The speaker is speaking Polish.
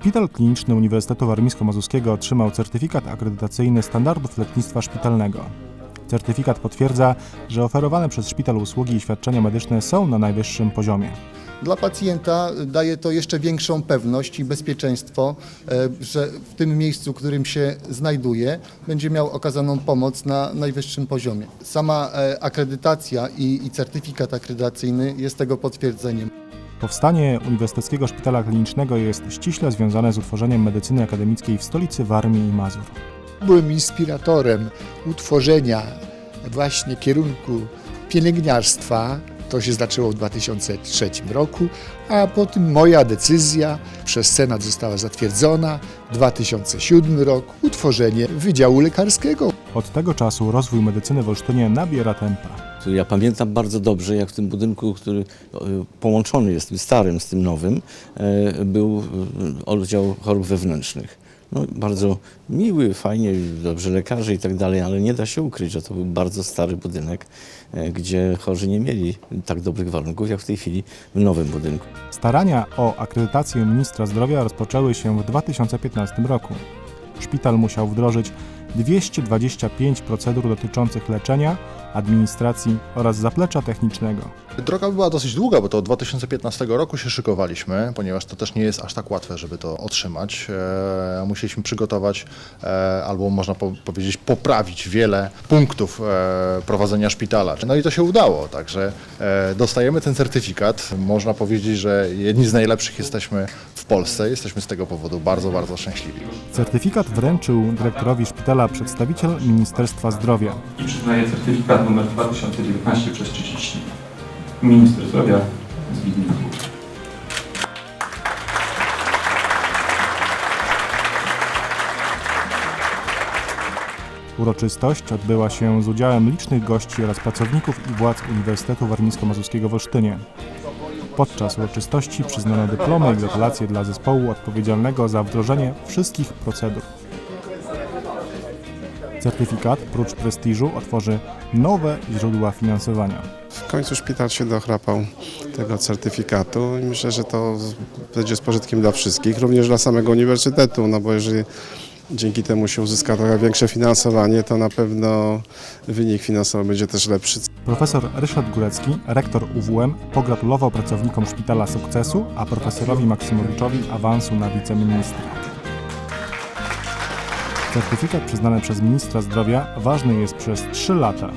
Szpital Kliniczny Uniwersytetu Warmińsko-Mazurskiego otrzymał certyfikat akredytacyjny standardów lecznictwa szpitalnego. Certyfikat potwierdza, że oferowane przez szpital usługi i świadczenia medyczne są na najwyższym poziomie. Dla pacjenta daje to jeszcze większą pewność i bezpieczeństwo, e, że w tym miejscu, w którym się znajduje, będzie miał okazaną pomoc na najwyższym poziomie. Sama e, akredytacja i, i certyfikat akredytacyjny jest tego potwierdzeniem. Powstanie Uniwersyteckiego Szpitala Klinicznego jest ściśle związane z utworzeniem medycyny akademickiej w stolicy Warmii i Mazur. Byłem inspiratorem utworzenia właśnie kierunku pielęgniarstwa. To się zaczęło w 2003 roku, a potem moja decyzja przez Senat została zatwierdzona. 2007 rok utworzenie Wydziału Lekarskiego. Od tego czasu rozwój medycyny w Olsztynie nabiera tempa. Ja pamiętam bardzo dobrze, jak w tym budynku, który e, połączony jest tym starym z tym nowym, e, był e, oddział chorób wewnętrznych. No, bardzo miły, fajnie, dobrze lekarze i tak dalej, ale nie da się ukryć, że to był bardzo stary budynek, e, gdzie chorzy nie mieli tak dobrych warunków, jak w tej chwili w nowym budynku. Starania o akredytację ministra zdrowia rozpoczęły się w 2015 roku. Szpital musiał wdrożyć 225 procedur dotyczących leczenia, administracji oraz zaplecza technicznego. Droga była dosyć długa, bo to od 2015 roku się szykowaliśmy, ponieważ to też nie jest aż tak łatwe, żeby to otrzymać. E, musieliśmy przygotować, e, albo można po, powiedzieć, poprawić wiele punktów e, prowadzenia szpitala. No i to się udało, także dostajemy ten certyfikat. Można powiedzieć, że jedni z najlepszych jesteśmy w Polsce. Jesteśmy z tego powodu bardzo, bardzo szczęśliwi. Certyfikat wręczył dyrektorowi szpitala przedstawiciel Ministerstwa Zdrowia. i przyznaje certyfikat numer 2019 przez 30. Minister zdrowia Zbigniew. Uroczystość odbyła się z udziałem licznych gości oraz pracowników i władz Uniwersytetu Warmińsko-Mazurskiego w Olsztynie. Podczas uroczystości przyznano dyplomy i gratulacje dla zespołu odpowiedzialnego za wdrożenie wszystkich procedur. Certyfikat, prócz prestiżu, otworzy nowe źródła finansowania. W końcu szpital się dochrapał tego certyfikatu i myślę, że to będzie z pożytkiem dla wszystkich, również dla samego uniwersytetu, no bo jeżeli dzięki temu się uzyska trochę większe finansowanie, to na pewno wynik finansowy będzie też lepszy. Profesor Ryszard Górecki, rektor UWM, pogratulował pracownikom szpitala sukcesu, a profesorowi Maksymowiczowi awansu na wiceministra. Certyfikat przyznany przez ministra zdrowia ważny jest przez 3 lata.